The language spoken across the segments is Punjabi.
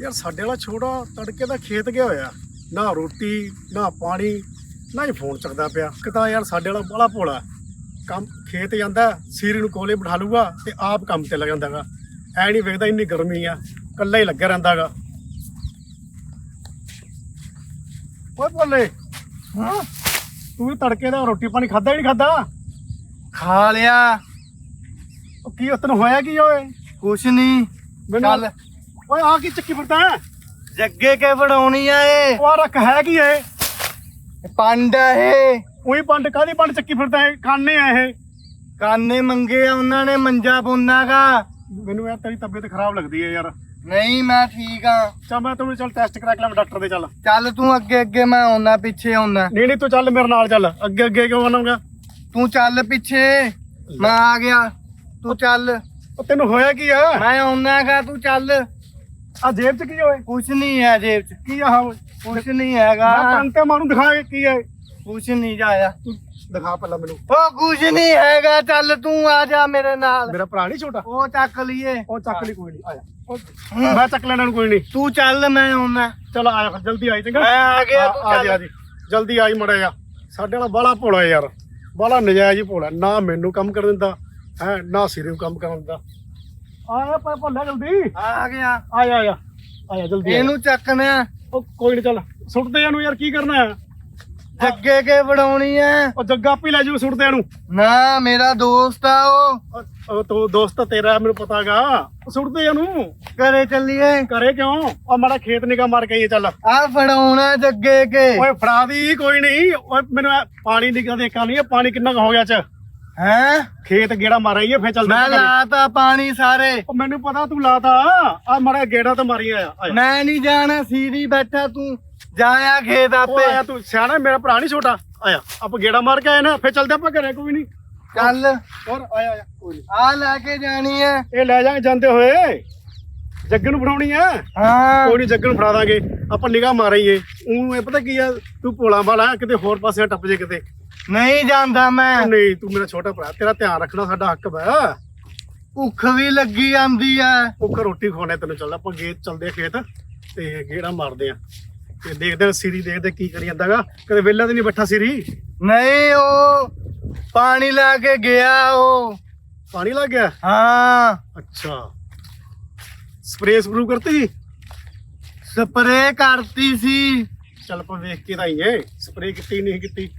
ਯਾਰ ਸਾਡੇ ਵਾਲਾ ਛੋੜਾ ਤੜਕੇ ਦਾ ਖੇਤ ਗਿਆ ਹੋਇਆ। ਨਾ ਰੋਟੀ ਨਾ ਪਾਣੀ ਨਾ ਹੀ ਫੋਨ ਚੱਕਦਾ ਪਿਆ। ਕਿਤਾ ਯਾਰ ਸਾਡੇ ਵਾਲਾ ਬੜਾ ਭੋਲਾ। ਕੰਮ ਖੇਤ ਜਾਂਦਾ ਸੀਰੀ ਨੂੰ ਕੋਲੇ ਬਿਠਾ ਲੂਗਾ ਤੇ ਆਪ ਕੰਮ ਤੇ ਲੱਗ ਜਾਂਦਾਗਾ। ਐ ਨਹੀਂ ਵੇਖਦਾ ਇੰਨੀ ਗਰਮੀ ਆ ਕੱਲਾ ਹੀ ਲੱਗਿਆ ਰਹਿੰਦਾਗਾ। ਓਏ ਭੋਲੇ ਹਾਂ? ਤੂੰ ਵੀ ਤੜਕੇ ਦਾ ਰੋਟੀ ਪਾਣੀ ਖਾਦਾ ਹੀ ਨਹੀਂ ਖਾਦਾ ਖਾ ਲਿਆ। ਉਹ ਕੀ ਉਤਨ ਹੋਇਆ ਕੀ ਓਏ? ਕੁਛ ਨਹੀਂ। ਮੈਨੂੰ ਚੱਲ। ਓਏ ਆ ਕੀ ਚੱਕੀ ਫਿਰਦਾ ਹੈ? ਜੱਗੇ ਕੇ ਫੜਾਉਣੀ ਆ ਏ ਉਹ ਰੱਖ ਹੈ ਕੀ ਏ ਪੰਡ ਆ ਇਹ। ਉਹੀ ਪੰਡ ਕਾਦੀ ਪੰਡ ਚੱਕੀ ਫਿਰਦਾ ਹੈ ਖਾਣੇ ਆ ਇਹ। ਕਾਨੇ ਮੰਗੇ ਆ ਉਹਨਾਂ ਨੇ ਮੰਜਾ ਪੁੰਨਾਗਾ ਮੈਨੂੰ ਯਾਰ ਤੇਰੀ ਤਬੀਅਤ ਖਰਾਬ ਲੱਗਦੀ ਹੈ ਯਾਰ। ਨਹੀਂ ਮੈਂ ਠੀਕ ਆ। ਚੱਲ ਮੈਂ ਤੈਨੂੰ ਚੱਲ ਟੈਸਟ ਕਰਾ ਕੇ ਲਿਆਵਾਂ ਡਾਕਟਰ ਦੇ ਚੱਲ। ਚੱਲ ਤੂੰ ਅੱਗੇ ਅੱਗੇ ਮੈਂ ਆਉਣਾ ਪਿੱਛੇ ਆਉਣਾ ਨਹੀਂ ਨਹੀਂ ਤੂੰ ਚੱਲ ਮੇਰੇ ਨਾਲ ਚੱਲ। ਅੱਗੇ ਅੱਗੇ ਕਿਉਂ ਆਉਣਾਗਾ? ਤੂੰ ਚੱਲ ਪਿੱਛੇ। ਮੈਂ ਆ ਗਿਆ। ਤੂੰ ਚੱਲ। ਉਹ ਤੈਨੂੰ ਹੋਇਆ ਕੀ ਆ? ਮੈਂ ਆਉਣਾਗਾ ਤੂੰ ਚੱਲ। ਆ ਜੇਬ 'ਚ ਕੀ ਹੋਏ ਕੁਛ ਨਹੀਂ ਹੈ ਜੇਬ ਚ। ਕੀ ਆ ਕੁਛ ਨਹੀਂ ਹੈਗਾ। ਮੈਂ ਕੰਨ ਤੇ ਮਾਰੂ ਦਿਖਾ ਕੇ ਕੀ ਹੈ ਕੁਛ ਨਹੀਂ ਜਾਇਆ ਤੂੰ ਦਿਖਾ ਪਹਿਲਾਂ ਮੈਨੂੰ। ਉਹ ਕੁਛ ਨਹੀਂ ਹੈਗਾ ਚੱਲ ਤੂੰ ਆ ਜਾ ਮੇਰੇ ਨਾਲ। ਮੇਰਾ ਭਰਾ ਨਹੀਂ ਛੋਟਾ? ਉਹ ਚੱਕ ਲਈਏ। ਉਹ ਚੱਕ ਲਈ ਕੋਈ ਨਹੀਂ ਆਇਆ ਉਹ- ਮੈਂ ਚੱਕ ਲੈਣਾ ਕੋਈ ਨਹੀਂ। ਤੂੰ ਚੱਲ ਮੈਂ ਆਉਣਾ। ਚਲ ਆਇਆ ਫਿਰ ਜਲਦੀ ਆਈ ਚੰਗਾ। ਮੈਂ ਆ ਗਿਆ ਆ- ਤੂੰ ਆ ਜੀ ਆ ਚੱਲ ਜੀ। ਜਲਦੀ ਆਈ ਮੜਿਆ ਸਾਡੇ ਵਾਲਾ ਬਾਲਾ ਭੋਲਾ ਯਾਰ। ਬਾਲਾ ਨਜਾਇਜ਼ ਹੀ ਭੋਲਾ ਨਾ ਮੈਨੂੰ ਕੰਮ ਕਰ ਦਿੰਦਾ ਹੈ ਨਾ ਸਿਰੇ ਨੂੰ ਕੰਮ ਦਿੰਦਾ। ਆਇਆ ਪਾ ਭੱਲਾ ਜਲਦੀ। ਆ ਗਿਆ। ਆਇਆ ਆਇਆ। ਆਇਆ ਜਲਦੀ। ਇਹਨੂੰ ਚੱਕਣਾ ਉਹ ਕੋਈ ਨਹੀਂ ਚੱਲ ਸੁੱਟਦੇ ਇਹਨੂੰ ਯਾਰ ਕੀ ਕਰਨਾ ਹੈ? ਜੱਗੇ ਕੇ ਵੜਾਉਣੀ ਐ ਉਹ ਜੱਗਾ ਆਪੇ ਲੈ ਜੂ ਸੁੱਟਦੇ ਇਹਨੂੰ ਨਾ। ਮੇਰਾ ਦੋਸਤ ਆ ਉਹ। ਉਹ- ਉਹ ਤੂੰ ਦੋਸਤ ਤੇਰਾ ਮੈਨੂੰ ਪਤਾਗਾ ਸੁੱਟਦੇ ਇਹਨੂੰ ਘਰੇ ਚੱਲੀਏ। ਕਰੇ ਕਿਉਂ? ਉਹ ਮਾੜਾ ਖੇਤ ਨਿਕਾ ਮਾਰ ਕੇ ਆਈਏ ਚੱਲ। ਆ ਫੜਾਉਣਾ ਜੱਗੇ ਕੇ। ਓਏ ਫੜਾ ਦੀ ਕੋਈ ਨਹੀਂ ਓਏ ਮੈਨੂੰ ਇਹ ਪਾਣੀ ਨਿਕਲ ਦੇਖਾ ਨਹੀਂ ਇਹ ਪਾਣੀ ਕਿੰਨਾ ਕੁ ਹੋ ਗਿਆ ਚ? ਹੈ? ਖੇਤ ਗੇੜਾ ਮਾਰਾਈਏ ਫੇਰ ਚੱਲਦੇ ਮੈਂ। ਲਾਤਾ ਪਾਣੀ ਸਾਰੇ। ਉਹ ਮੈਨੂੰ ਪਤਾ ਤੂੰ ਲਾਤਾ। ਆ ਮਾੜਾ ਗੇੜਾ ਤਾਂ ਮਾਰੀ ਆਇਆ। ਮੈਂ ਨਹੀਂ ਜਾਣਾ ਸੀਰੀ ਬੈਠਾ ਤੂੰ। ਜਾਇਆ ਖੇਤ ਉਹ ਆਪੇ। ਆਇਆ ਤੂੰ ਸਿਆਣਾ ਮੇਰਾ ਭਰਾ ਨਹੀਂ ਛੋਟਾ। ਆਇਆ ਆਪਾਂ ਗੇੜਾ ਮਾਰ ਕੇ ਆਏ ਨਾ ਫੇਰ ਚੱਲਦੇ ਆਪਾਂ ਘਰੇ ਕੋਈ ਨਹੀਂ। ਚੱਲ। ਹੋਰ ਆਇਆ ਆਇਆ ਕੋਈ ਨਹੀਂ। ਆ ਲੈ ਕੇ ਜਾਣੀ ਐ ਇਹ ਲੈ ਜਾਾਂਗੇ ਜਾਂਦੇ ਹੋਏ। ਜੱਗਨ ਨੂੰ ਫੜਾਉਣੀ ਆ? ਹਾਂ। ਕੋਈ ਨਹੀਂ ਜੱਗਨ ਨੂੰ ਫੜਾ ਦਾਂਗੇ। ਆਪਾਂ ਨਿਗਾਹ ਮਾਰਾਈਏ ਉਹਨੂੰ ਇਹ ਪਤਾ ਕੀ ਆ ਤੂੰ ਭੋਲਾ ਵਾਲਾ ਕਿਤੇ ਹੋਰ ਪਾਸੇ ਟੱਪ ਜੇ ਕਿਤੇ। ਨਹੀਂ ਜਾਂਦਾ ਮੈਂ। ਨਹੀਂ ਤੂੰ ਮੇਰਾ ਛੋਟਾ ਭਰਾ ਤੇਰਾ ਧਿਆਨ ਰੱਖਣਾ ਸਾਡਾ ਹੱਕ ਵਾ। ਭੁੱਖ ਵੀ ਲੱਗੀ ਆਂਦੀ ਐ ਘਰ ਰੋਟੀ ਖਵਾਉਣੇ ਤੈਨੂੰ ਚੱਲਦਾ ਆਪਾਂ ਗੇਟ ਚੱਲਦੇ ਖੇਤ ਤੇ ਗੇੜਾ ਮਾਰਦੇ ਆ। ਤੇ ਦੇਖਦੇ ਆ ਸਿਰੀ ਦੇਖਦੇ ਕੀ ਕਰੀ ਜਾਂਦਾਗਾ। ਕਦੇ ਵਿਹਲਾ ਤੇ ਨਹੀਂ ਬੈਠਾ ਸਿਰੀ? ਨਹੀਂ ਉਹ ਪਾਣੀ ਲੈ ਕੇ ਗਿਆ ਉਹ। ਪਾਣੀ ਲੱਗ ਗਿਆ? ਹਾਂ। ਅੱਛਾ। ਸਪਰੇਅ ਸਪਰੂ ਕਰਤੀ? ਸਪਰੇ ਕਰਤੀ ਸੀ। ਚੱਲ ਆਪਾਂ ਵੇਖ ਕੇ ਤਾਂ ਆਈਏ। ਸਪਰੇਅ ਕੀਤੀ ਨਹੀਂ ਕੀਤੀ।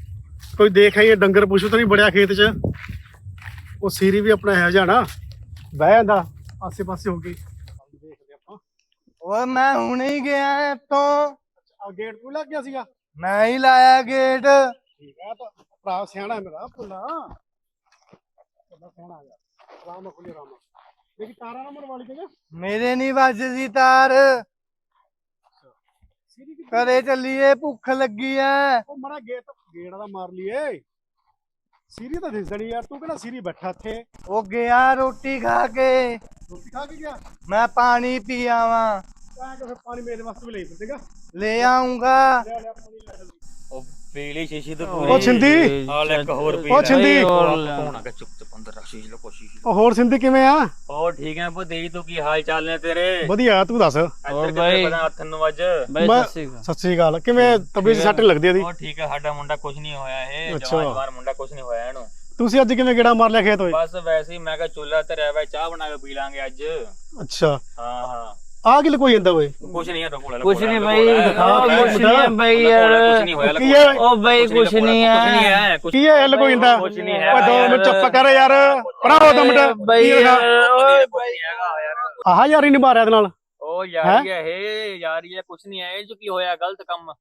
ਕੋਈ ਦੇਖ ਆਈਏ ਡੰਗਰ ਪਸ਼ੂ ਤਾਂ ਨਹੀਂ ਬੜਿਆ ਖੇਤ 'ਚ। ਉਹ ਸਿਰੀ ਵੀ ਆਪਣਾ ਹੈ ਜਾਣਾ ਬਹਿ ਜਾਂਦਾ ਆਸੇ ਪਾਸੇ ਹੋ ਦੇਖਦੇ ਆਪਾਂ ਓਏ ਮੈਂ ਹੁਣੇ ਹੀ ਗਿਆ ਇੱਥੋਂ। ਆ ਗੇਟ ਤੋਂ ਲੱਗ ਗਿਆ ਸੀਗਾ? ਮੈਂ ਹੀ ਲਾਇਆ ਗੇਟ ਠੀਕ ਹੈ ਤਾਂ ਭਰਾ ਸਿਆਣਾ ਮੇਰਾ ਭੁੱਲਾ। ਭੁੱਲਾ ਸਿਆਣਾ ਆ ਗਿਆ। ਰਾਮ ਖੁੱਲੇ ਰਾਮ ਦੇਖੀ ਤਾਰਾ ਨੰਬਰ ਵਾਲੀ ਤੇ ਮੇਰੇ ਨਹੀਂ ਵੱਜਦੀ ਤਾਰ। ਘਰੇ ਚੱਲੀਏ ਭੁੱਖ ਲੱਗੀ ਐ। ਉਹ ਮੜਾ ਗੇਟ ਗੇੜਾ ਦਾ ਮਾਰ ਲਈਏ। ਸਿਰੀ ਤਾਂ ਦਿਸਣੀ ਯਾਰ ਤੂੰ ਕਿਹੜਾ ਸਿਰੀ ਬੈਠਾ ਇੱਥੇ? ਉਹ ਗਿਆ ਰੋਟੀ ਖਾ ਕੇ। ਰੋਟੀ ਖਾ ਕੇ ਗਿਆ? ਮੈਂ ਪਾਣੀ ਪੀ ਆਵਾਂ। ਤਾਂ ਕਿ ਫਿਰ ਪਾਣੀ ਮੇਰੇ ਵਾਸਤੇ ਵੀ ਲੈ ਫਿਰਦੇਗਾ ਲੈ ਆਉਂਗਾ ਲੈ ਲੈ ਪਾਣੀ ਲੈ ਲੈ ਉਹ ਪੀਲੀ ਸ਼ੀਸ਼ੀ ਤੋਂ ਉਹ ਛਿੰਦੀ? ਆ ਲੈ ਇੱਕ ਹੋਰ ਪੀ ਉਹ ਛਿੰਦੀ? ਹੋਣਾ ਕਿ ਚੁੱਪ ਚੁੱਪ ਅੰਦਰ ਰੱਖ ਸ਼ੀਸ਼ ਲੋ ਕੋਸ਼ਿਸ਼ ਉਹ ਹੋਰ ਸਿੰਧੀ ਕਿਵੇਂ ਆ? ਉਹ ਠੀਕ ਹੈ ਪੁੱਤੀ ਤੂੰ ਕੀ ਹਾਲ ਚਾਲ ਨੇ ਤੇਰੇ? ਵਧੀਆ ਤੂੰ ਦੱਸ। ਇੱਧਰ ਕਿੱਥੇ ਪਤਾ ਹੱਥ ਨੂੰ ਵੱਜ ਮੈਂ- ਸਤਿ ਸ੍ਰੀ ਅਕਾਲ। ਕਿਵੇਂ ਤਬੀਅਤ ਸੱਟ ਲੱਗਦੀ ਇਹਦੀ ਉਹ ਠੀਕ ਹੈ ਸਾਡਾ ਮੁੰਡਾ ਕੁਝ ਨਹੀਂ ਹੋਇਆ ਇਹ। ਜਵਾਨ ਮੁੰਡਾ ਕੁਝ ਨਹੀਂ ਹੋਇਆ ਇਹਨੂੰ। ਤੁਸੀਂ ਅੱਜ ਕਿਵੇਂ ਗੇੜਾ ਮਾਰ ਲਿਆ ਖੇਤ ਹੋਏ ਬਸ ਵੈਸੇ ਹੀ ਮੈਂ ਕਿਹਾ ਚੁੱਲ੍ਹਾ ਤੇ ਰਹਿ ਵੇ ਚਾਹ ਬਣਾ ਕੇ ਪੀ ਲਾਂਗੇ ਅੱਜ। ਅੱਛਾ। ਹਾਂ ਹਾਂ। ਆ ਕਿ ਲਕੋਈ ਜਾਂਦਾ ਓਏ? ਕੁਝ ਨਹੀਂ ਹੈ ਰੋਕੋਲਾ ਕੁਛ ਨਹੀਂ ਬਈ ਦਿਖਾ ਕੁਛ ਨਹੀਂ ਹੈ ਬਈ ਯਾਰ। ਕੁਝ ਨਹੀਂ ਹੋਇਆ ਕੀ ਹੈ ਉਹ ਬਈ ਕੁਛ ਨਹੀਂ ਹੈ। ਹੈ ਕੁਛ ਕੀ ਹੈ ਲਕੋਈ ਜਾਂਦਾ? ਕੁਛ ਨਹੀਂ ਹੈ। ਓਏ ਦੋ ਮਿੰਟ ਚੁੱਪ ਕਰ ਯਾਰ। ਭਰਾਓ ਦੋ ਮਿੰਟ। ਬਈ? ਓਏ ਕੁਛ ਯਾਰ। ਆਹ ਯਾਰੀ ਨਹੀਂ ਮਾਰਿਆ ਇਹਦੇ ਨਾਲ। ਉਹ ਯਾਰੀ ਹੈ? ਇਹ ਯਾਰੀ ਹੈ ਕੁਝ ਨਹੀਂ ਹੈ। ਇਹ ਕੀ ਹੋਇਆ? ਗਲਤ ਕੰਮ।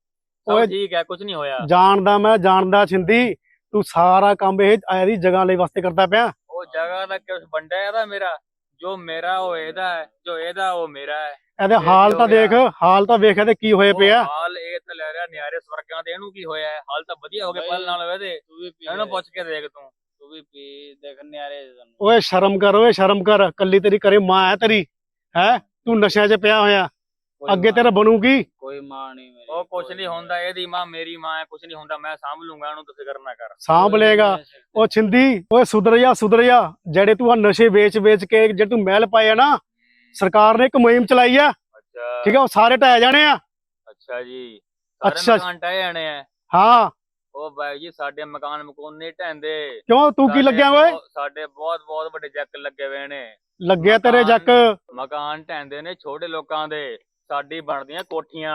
ਓਏ- ਠੀਕ ਹੈ ਕੁਝ ਨਹੀਂ ਹੋਇਆ। ਜਾਣਦਾ ਮੈਂ ਜਾਣਦਾ ਛਿੰਦੀ ਤੂੰ ਸਾਰਾ ਕੰਮ ਇਹ ਆਇਆ ਦੀ ਜਗ੍ਹਾ ਲਈ ਵਾਸਤੇ ਕਰਦਾ ਪਿਆ। ਉਹ ਜਗ੍ਹਾ ਦਾ ਕਿਸ ਵੰਡਿਆ ਇਹਦਾ ਮੇਰਾ? ਜੋ ਮੇਰਾ ਉਹ ਇਹਦਾ ਹੈ ਜੋ ਇਹਦਾ ਉਹ ਮੇਰਾ ਹੈ। ਇਹਦੇ ਇਹ ਹਾਲ ਤਾਂ? ਦੇਖ ਹਾਲ ਤਾਂ ਵੇਖ ਇਹਦੇ ਕੀ ਹੋਏ ਪਏ ਆ ਉਹ ਹਾਲ ਇਹ ਤਾਂ ਲੈ ਰਿਹਾ ਨਿਆਰੇ ਸਵਰਗਾਂ ਤੇ ਇਹਨੂੰ ਕੀ ਹੋਇਆ ਹੈ? ਹਾਲ ਤਾਂ ਵਧੀਆ ਹੋ ਗਿਆ ਪਹਿਲ ਨਾਲ ਇਹਦੇ। ਤੂੰ ਵੀ ਪੀ ਇਹਨੂੰ ਪੁੱਛ ਕੇ ਦੇਖ ਤੂੰ। ਤੂੰ ਵੀ ਪੀ ਦੇਖ ਨਿਆਰੇ ਤੈਨੂੰ। ਓਏ ਸ਼ਰਮ ਕਰ ਓਏ ਸ਼ਰਮ ਕਰ। ਕੱਲੀ ਤੇਰੀ ਕਰੇ ਮਾਂ ਹੈ ਤੇਰੀ ਹੈ? ਤੂੰ ਨਸ਼ਿਆਂ 'ਚ ਪਿਆ ਹੋਇਆ। ਅੱਗੇ ਤੇਰਾ ਬਣੂਗੀ। ਕੋਈ ਮਾਂ ਨਹੀਂ ਮੇਰੀ ਉਹ ਕੁਛ ਨਹੀਂ ਹੁੰਦਾ ਇਹਦੀ ਮਾਂ ਮੇਰੀ ਮਾਂ ਹੈ ਕੁਛ ਨਹੀਂ ਹੁੰਦਾ ਮੈਂ ਸਾਂਭ ਲੂੰਗਾ ਇਹਨੂੰ ਤੂੰ ਫਿਕਰ ਨਾ ਕਰ। ਸਾਂਭ ਲਏਗਾ। ਉਹ ਛਿੰਦੀ ਓਏ ਸੁਧਰ ਜਾ ਸੁਧਰ ਜਾ ਜਿਹੜੇ ਤੂੰ ਆ ਨਸ਼ੇ ਵੇਚ ਵੇਚ ਕੇ ਜਿਹੜੇ ਤੂੰ ਮਹਿਲ ਪਾਏ ਆ ਨਾ ਸਰਕਾਰ ਨੇ ਇੱਕ ਮੁਹਿੰਮ ਚਲਾਈ ਆ। ਅੱਛਾ। ਠੀਕ ਹੈ ਉਹ ਸਾਰੇ ਢਹਿ ਜਾਣੇ ਆ। ਅੱਛਾ ਜੀ। ਅੱਛਾ। ਮਕਾਨ ਟਹਿ ਜਾਣੇ ਆ। ਹਾਂ। ਉਹ ਬਾਈ ਜੀ ਸਾਡੇ ਮਕਾਨ ਮਕੂਨ ਨਹੀਂ ਢਹਿੰਦੇ। ਕਿਉਂ? ਤੂੰ ਕੀ ਲੱਗਿਆ ਓਏ? ਸਾਡੇ ਬਹੁਤ ਬਹੁਤ ਵੱਡੇ ਜੱਕ ਲੱਗੇ ਹੋਏ ਨੇ। ਲੱਗਿਆ ਤੇਰੇ ਜੱਕ। ਮਕਾਨ ਢਹਿੰਦੇ ਨੇ ਛੋਟੇ ਲੋਕਾਂ ਦੇ। ਸਾਡੀ ਬਣਦੀਆਂ ਕੋਠੀਆਂ।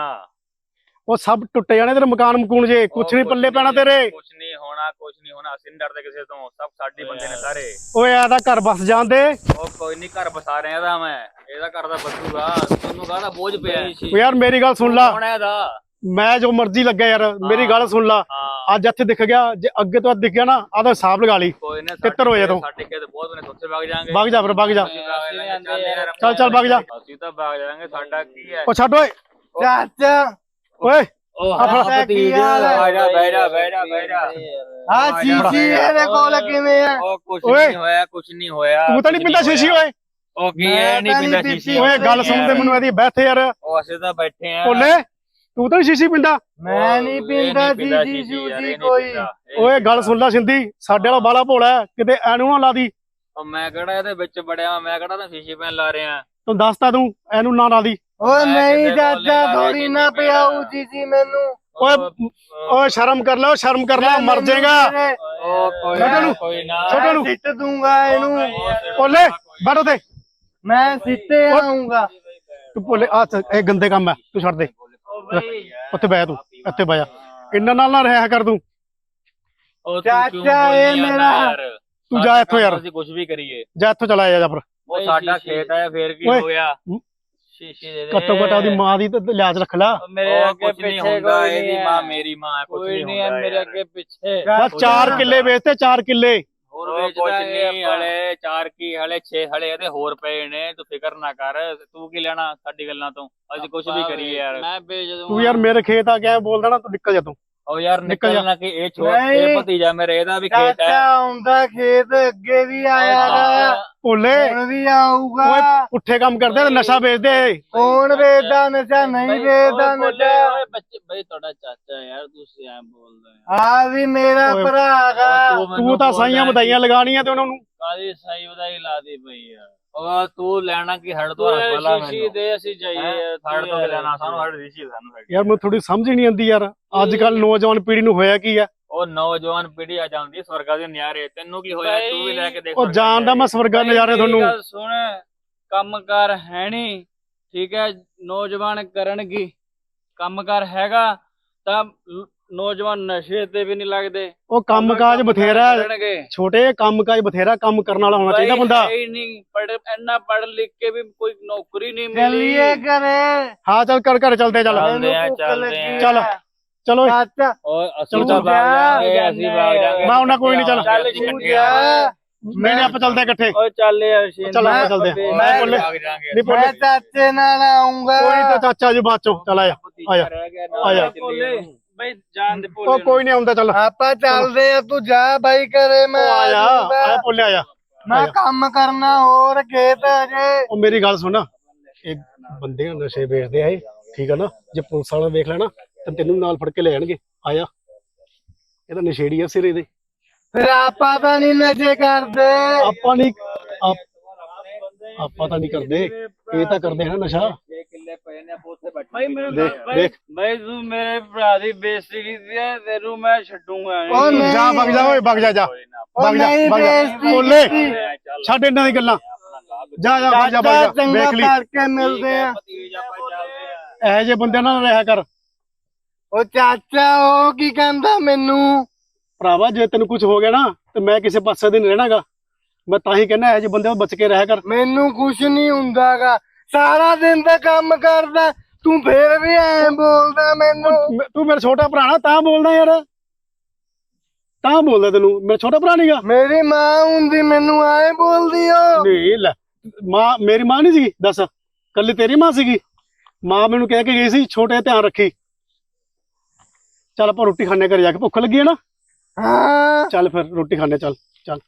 ਉਹ ਸਭ ਟੁੱਟ ਜਾਣੇ ਤੇਰੇ ਮਕਾਨ ਮਕੂਨ ਜੇ ਕੁਛ ਨਹੀਂ ਪੱਲੇ ਪੈਣਾ ਤੇਰੇ। ਕੁਛ ਨਹੀਂ ਹੋਣਾ ਕੁਛ ਨਹੀਂ ਹੋਣਾ ਅਸੀਂ ਨੀ ਡਰਦੇ ਕਿਸੇ ਤੋਂ ਸਭ ਸਾਡੀ ਬੰਦੇ ਨੇ ਸਾਰੇ। ਓਏ ਆਦਾ ਘਰ ਬਸ ਜਾਂਦੇ ਉਹ ਕੋਈ ਨਹੀਂ ਘਰ ਬਸਾ ਰਿਹਾ ਦਾ ਮੈਂ ਇਹਦਾ ਘਰ ਦਾ ਬਸੂਗਾ ਤੁਹਾਨੂੰ ਕਾਹਦਾ ਬੋਝ ਪਿਆ? ਓ ਯਾਰ ਮੇਰੀ ਗੱਲ ਸੁਣ ਲਾ। ਕੌਣ ਹੈ ਇਹਦਾ? ਮੈਂ ਜੋ ਮਰਜ਼ੀ ਲੱਗਿਆ ਯਾਰ ਮੇਰੀ ਗੱਲ ਸੁਣ ਲਾ। ਅੱਜ ਇੱਥੇ ਦਿਖ ਗਿਆ ਜੇ ਅੱਗੇ ਤੋਂ ਦਿਖ ਗਿਆ ਨਾ ਆਦਾ ਹਿਸਾਬ ਲਗਾ ਲਈ। ਕੋਈ ਨਾ ਤਿੱਤਰ ਹੋ ਜਾ ਤੂੰ। ਸਾਡੇ ਕੇ ਬਹੁਤ ਨੇ ਉੱਥੇ ਵਗ ਜਾਾਂਗੇ। ਵਗ ਜਾ ਫਿਰ ਵਗ ਜਾ। ਚੱਲ ਚੱਲ ਵਗ ਜਾ। ਅਸੀਂ ਤਾਂ ਵਗ ਜਾਾਂਗੇ ਸਾਡਾ ਕੀ ਹੈ? ਉਹ ਛੱਡ ਓਏ। ਚਾਚਾ। ਓਏ। ਉਹ ਕੀ ਹਾਲ ਹੈ? ਸ਼ੀਸ਼ੀ ਇਹਦੇ ਕੋਲ ਕਿਵੇਂ ਆ? ਉਹ। ਨਹੀਂ ਹੋਇਆ ਕੁਛ ਨਹੀਂ ਹੋਇਆ ਤੂੰ ਤਾਂ ਨਹੀਂ ਪਿੰਦਾ ਸ਼ੀਸ਼ੀ ਓਏ। ਉਹ ਕੀ ਮੈਂ ਹੈ ਨਹੀਂ ਪਿੰਦਾ ਸ਼ੀਸ਼ੀ। ਓਏ ਗੱਲ ਸੁਣ ਤੇ ਮੈਨੂੰ ਇਹਦੀ ਬੈਠ ਯਾਰ। ਉਹ ਅਸੀਂ ਤਾਂ ਬੈਠੇ ਆ। ਓਲੇ ਤੂੰ ਤਾਂ ਨੀ ਸ਼ੀਸ਼ੀ ਪਿੰਦਾ। ਮੈਂ ਨਹੀਂ ਪੀਂਦਾ ਸ਼ੂਸ਼ੀ ਇਹ ਨੀ ਕੋਈ। ਓਏ ਨੀ ਗੱਲ। ਸੁਣ ਲੈ ਸਿੰਧੀ ਸਾਡੇ ਵਾਲਾ ਬਾਲਾ ਭੋਲਾ ਹੈ, ਕਿਤੇ ਐਨੂੰ ਨਾ ਲਾ ਦੀ। ਉਹ ਮੈਂ ਕਿਹੜਾ ਇਹਦੇ ਵਿੱਚ ਬੜਿਆ ਮੈਂ ਕਿਹੜਾ ਤਾਂ ਸ਼ੀਸ਼ੀ ਪੈਨ ਲਾ ਰਿਹਾ ਤੂੰ ਦੱਸਤਾ ਤੂੰ ਐਨੂੰ ਨਾ ਲਾ ਦੀ। ਓਏ ਮੈਂ ਨਹੀਂ ਕਿਸੇ ਕੋਲ ਨੀ ਥੋੜੀ ਨਾ ਪਿਆਉ ਮੇਰਾ। ਸ਼ੀਸ਼ੀ ਮੈਨੂੰ। ਓਏ ਓਏ ਸ਼ਰਮ ਕਰ ਲੈ ਓ ਸ਼ਰਮ ਕਰ ਲੈ ਮਰ ਜਾਏਗਾ। ਉਹ ਕੋਈ ਨਾ। ਕੋਈ ਨਾ। ਛੱਡ ਇਹਨੂੰ। ਮੈਂ ਸਿੱਟ ਦੂੰਗਾ ਇਹਨੂੰ। ਓਲੇ ਬੈਠ ਉਤੇ ਮੈਂ ਸਿੱਟੇ ਆਉਂਗਾ ਤੂੰ ਭੋਲੇ ਆ ਇਹ ਗੰਦੇ ਕੰਮ ਹੈ ਤੂੰ ਛੱਡ ਦੇ। ਉੱਥੇ ਬਹਿ ਤੂੰ ਇੱਥੇ ਬਹਿ ਜਾ। ਇਹਨਾਂ ਨਾਲ ਨਾ ਰਿਹਾ ਕਰ ਤੂੰ। ਉਹ ਚਾਚਾ, ਇਹ ਮੇਰਾ-? ਤੂੰ ਜਾ ਇੱਥੋਂ ਯਾਰ। ਅਸੀਂ ਕੁਝ ਵੀ ਕਰੀਏ। ਜਾ ਇੱਥੋਂ ਚਲਾ ਜਾ ਜਾ ਪਰ ਉਹ ਸਾਡਾ ਖੇਤ ਹੈ ਫੇਰ ਕੀ ਹਮ। ਸ਼ੀਸ਼ੀ ਦੇ ਦੇ। ਘੱਟੋ ਘੱਟ ਉਹਦੀ ਮਾਂ ਦੀ ਤੇ ਲਿਆਜ ਰੱਖ ਲੈ। ਮੇਰੇ ਅੱਗੇ ਪਿੱਛੇ ਕੋਈ ਇਹਦੀ ਨਹੀਂ ਮਾਂ ਹੈ। ਮੇਰੀ ਮਾਂ ਹੈ ਕੁਝ ਕੋਈ ਨਹੀਂ ਹੈ ਹੁੰਦਾ ਮੇਰੇ। ਅੱਗੇ ਪਿੱਛੇ। ਬਸ ਚਾਰ ਕਿੱਲੇ ਵੇਚਤੇ ਚਾਰ ਕਿੱਲੇ। ਹੋਰ ਉਹ ਵੇਚ ਕੁਛ ਨਹੀਂ ਆਪਾਂ। ਹਲੇ ਚਾਰ ਕੀ ਹਲੇ 6 ਹਲੇ ਇਹਦੇ ਹੋਰ ਪਏ ਨੇ ਤੂੰ ਫਿਕਰ ਨਾ ਕਰ ਤੂੰ ਕੀ ਲੈਣਾ ਸਾਡੀ ਗੱਲਾਂ ਤੋਂ? ਅਸੀਂ ਕੁਝ ਵੀ ਕਰੀਏ ਯਾਰ। ਮੈਂ ਭੇਜ ਦੂੰਗਾ ਤੂੰ ਯਾਰ ਮੇਰੇ ਖੇਤ ਆ ਗਿਆ ਬੋਲਦਾ ਨਾ ਤੂੰ ਨਿਕਲ ਜਾ ਤੂੰ। ਉਹ ਯਾਰ ਨਿਕਲ ਜਾ। ਨਿਕਲਣਾ ਕਿ ਇਹ ਛੋਟੇ ਨਹੀਂ। ਭਤੀਜਾ ਮੇਰੇ ਇਹਦਾ ਵੀ ਖੇਤ ਚਾਚਾ ਹੈ ਆਉਂਦਾ ਖੇਤ ਅੱਗੇ ਵੀ ਆਇਆ ਗਾ। ਭੋਲੇ। ਹੁਣ ਵੀ ਆਊਗਾ। ਓਏ ਪੁੱਠੇ ਕੰਮ ਕਰਦੇ ਤੇ ਨਸ਼ਾ ਵੇਚਦੇ ਕੌਣ ਵੇਚਦਾ ਨਸ਼ਾ? ਨਹੀਂ ਵੇਚਦਾ ਨਸ਼ਾ। ਓਏ ਬੱਚੇ ਬਈ ਤੁਹਾਡਾ ਚਾਚਾ ਯਾਰ ਤੁਸੀਂ ਐਂ ਬੋਲਦੇ ਆ ਆ ਵੀ ਮੇਰਾ ਓਏ, ਭਰਾ ਗਾ। ਤੂੰ ਤਾਂ ਸਾਈਆਂ ਵਧਾਈਆਂ ਲਗਾਣੀਆਂ ਤੇ ਉਹਨਾਂ ਨੂੰ। ਕਾਦੀ ਸਾਈ ਵਧਾਈ ਲਾਦੀ ਪਈ ਯਾਰ ਉਹ ਤੂੰ ਲੈਣਾ ਕਿ ਹੜ ਤੋਂ ਹੜ ਵਾਲਾ ਸ਼ੀਸ਼ੀ ਮੈਨੂੰ। ਦੇ ਅਸੀਂ ਜਾਈਏ ਹੜ ਤੂੰ ਲੈਣਾ ਸਾਨੂੰ ਹੜ ਦੀ। ਸੀ ਸਾਨੂੰ ਸਾਡੀ। ਯਾਰ ਮੈਨੂੰ ਥੋੜੀ ਸਮਝ ਨਹੀਂ ਆਉਂਦੀ ਯਾਰ ਅੱਜ ਕੱਲ ਨੌਜਵਾਨ ਪੀੜ੍ਹੀ ਨੂੰ ਹੋਇਆ ਕੀ ਆ? ਉਹ ਨੌਜਵਾਨ ਪੀੜ੍ਹੀ ਆ ਜਾਂਦੀ ਸਵਰਗਾ ਦੇ ਨਿਆਰੇ ਤੈਨੂੰ ਕੀ ਹੋਇਆ? ਤੂੰ ਵੀ ਲੈ ਕੇ ਦੇਖ ਉਹ ਜਾਣਦਾ ਮੈਂ ਸਵਰਗਾ ਨਜ਼ਾਰੇ ਤੁਹਾਨੂੰ। ਸੁਣ ਕੰਮਕਾਰ ਹੈ ਨਹੀਂ ਠੀਕ ਹੈ ਨੌਜਵਾਨ ਕਰਨਗੀ। ਕੰਮਕਾਰ ਹੈਗਾ ਤਾਂ ਨੌਜਵਾਨ ਨਸ਼ੇ ਤੇ ਵੀ ਨਹੀਂ ਲੱਗਦੇ। ਉਹ ਕੰਮ ਕਾਜ ਬਥੇਰਾ ਹੈ। ਕਰਨਗੇ ਛੋਟੇ ਕੰਮ ਕਾਜ ਬਥੇਰਾ ਕੰਮ ਕਰਨ ਵਾਲਾ ਹੋਣਾ ਚਾਹੀਦਾ ਬੰਦਾ। ਹੈ ਨਹੀਂ ਪੜ ਇੰਨਾ ਪੜ ਲਿਖ ਕੇ ਵੀ ਕੋਈ ਨੌਕਰੀ ਨਹੀਂ ਮਿਲੀ। ਚੱਲੀਏ ਕਰੇ ਹਾਂ ਚੱਲ ਕਰ ਘਰ ਚੱਲਦੇ ਚੱਲ। ਚੱਲਦੇ ਆ, ਮੈਨੂੰ ਭੁੱਖ ਚੱਲਦੇ ਲੱਗੀ ਆ। ਚੱਲ। ਆ। ਚਲੋ ਚਾਚਾ ਓਏ ਅਸੀਂ ਚਲੋ। ਤਾਂ ਤੂੰ ਭਾਗ ਜਾ, ਜਾਾਂਗੇ ਅਸੀਂ ਭਾਗ ਜਾਾਂਗੇ ਮੈਂ ਉਹਨਾਂ ਕੋਈ ਨੀ ਚੱਲ। ਚੱਲ ਤੂੰ ਜਾ ਨਹੀਂ ਨਹੀਂ ਆਪਾਂ ਚੱਲਦੇ ਇਕੱਠੇ। ਓਏ ਚੱਲ ਯਾਰ ਸ਼ੀਨ ਚੱਲ ਆਪਾਂ ਚੱਲਦੇ ਆ। ਮੈਂ ਬੋਲੇ। ਨਹੀਂ ਬੋਲੇ। ਮੈਂ ਚਾਚੇ ਨਾਲ ਆਉਂਗਾ। ਕੋਈ ਤਾਂ ਚਾਚਾ ਜੀ ਬਾਅਦ ਚੋਂ। ਚੱਲ ਆਇਆ ਆ ਜਾ। ਆ ਜਾ। ਭੋਲੇ ਬਈ ਜਾਨ ਦੇ ਉਹ ਭੋਲੇ ਕੋਈ ਨਹੀਂ ਆਉਂਦਾ ਚੱਲ। ਆਪਾਂ ਚੱਲਦੇ ਆ ਤੂੰ ਜਾ ਬਾਈ ਕਰੇ ਮੈਂ ਆ ਜਾ। ਆ ਬੋਲੇ ਆ ਜਾ ਮੈਂ। ਕੰਮ ਕਰਨਾ ਹੋਰ ਖੇਤ ਅਜੇ ਉਹ ਮੇਰੀ ਗੱਲ ਸੁਣ ਇਹ ਬੰਦੇ ਨਸ਼ੇ ਵੇਚਦੇ ਆ ਇਹ ਠੀਕ ਆ ਨਾ? ਜੇ ਪੁਲਿਸ ਵਾਲਾ ਵੇਖ ਲੈਣਾ ਤਾਂ ਤੈਨੂੰ ਨਾਲ ਫੜ ਕੇ ਲੈ ਜਾਣਗੇ ਆ ਜਾ। ਇਹ ਤਾਂ ਨਸ਼ੇੜੀ ਆ ਸਿਰੇ ਦੇ। ਫਿਰ ਆਪਾਂ ਤਾਂ ਨਹੀਂ ਨਸ਼ੇ ਕਰਦੇ। ਆਪਾਂ ਨਹੀਂ ਆਪ- ਤਾਂ ਨਹੀਂ ਕਰਦੇ। ਇਹ ਤਾਂ ਕਰਦੇ ਆ ਨਾ ਨਸ਼ਾ। ਭਾਈ ਮੇਰੇ ਦੇਖ ਭਾਈ ਦੇਖ। ਭਾਈ ਤੂੰ ਮੇਰੇ ਭਰਾ ਦੀ ਬੇਇੱਜ਼ਤੀ ਕੀਤੀ ਹੈ ਤੈਨੂੰ ਮੈਂ ਛੱਡੂਗਾ ਉਹ ਨਹੀਂ। ਜਾ ਵਗ ਜਾ ਓਏ ਵਗ ਜਾ ਜਾ। ਉਹ ਵਗ ਜਾ ਨਹੀਂ ਵਗ ਜਾ। ਬੇਇੱਜ਼ਤੀ ਬੋਲੇ ਕੀਤੀ। ਛੱਡ ਇਹਨਾਂ ਦੀ ਗੱਲਾਂ। ਜਾ ਜਾ ਵਗ ਜਾ ਵਗ ਚਾਚਾ ਜਾ ਚੰਗਾ ਵੇਖ ਲਈ। ਕਰਕੇ ਮਿਲਦੇ ਆ। ਇਹੋ ਜਿਹੇ ਬੰਦਿਆਂ ਨਾਲ ਰਿਹਾ ਕਰ। ਉਹ ਚਾਚਾ ਉਹ ਕੀ ਕਹਿੰਦਾ ਮੈਨੂੰ? ਭਰਾਵਾ ਜੇ ਤੈਨੂੰ ਕੁਝ ਹੋ ਗਿਆ ਨਾ ਤੇ ਮੈਂ ਕਿਸੇ ਪਾਸੇ ਦੇ ਨਹੀਂ ਰਹਿਣਾਗਾ। ਮੈਂ ਤਾਂ ਹੀ ਕਹਿੰਦਾ ਇਹੋ ਜਿਹੇ ਬੰਦਿਆਂ ਤੋਂ ਬਚ ਕੇ ਰਹਿ ਕਰ। ਮੈਨੂੰ ਕੁਛ ਨਹੀਂ ਹੁੰਦਾਗਾ। ਸਾਰਾ ਦਿਨ ਤਾਂ ਕੰਮ ਕਰਦਾ। ਤੂੰ ਫੇਰ ਵੀ ਐ ਬੋਲਦਾ ਮੈਨੂੰ। ਮੈਂ- ਤੂੰ ਮੇਰਾ ਛੋਟਾ ਭਰਾ ਨਾ ਤਾਂ ਬੋਲਦਾ ਯਾਰ। ਤਾਂ ਬੋਲਦਾ ਤੈਨੂੰ। ਮੇਰਾ ਛੋਟਾ ਭਰਾ ਨਹੀਂਗਾ ਮੇਰੀ ਮਾਂ ਹੁੰਦੀ ਮੈਨੂੰ ਐ ਬੋਲਦੀ ਓ। ਨਹੀਂ ਲੈ। ਮਾਂ ਮੇਰੀ ਮਾਂ ਨਹੀਂ ਸੀ ਦੱਸ। ਕੱਲੀ ਤੇਰੀ ਮਾਂ ਸੀਗੀ। ਮਾਂ ਮੈਨੂੰ ਕਹਿ ਕੇ ਗਈ ਸੀ ਛੋਟੇ ਧਿਆਨ ਰੱਖੀ। ਚੱਲ ਆਪਾਂ ਰੋਟੀ ਖਾਣੇ ਘਰ ਜਾ ਕੇ ਭੁੱਖ ਲੱਗੀ ਹੈ ਨਾ? ਹਾਂ। ਚੱਲ ਫਿਰ ਰੋਟੀ ਖਾਣੇ ਚੱਲ ਚੱਲ।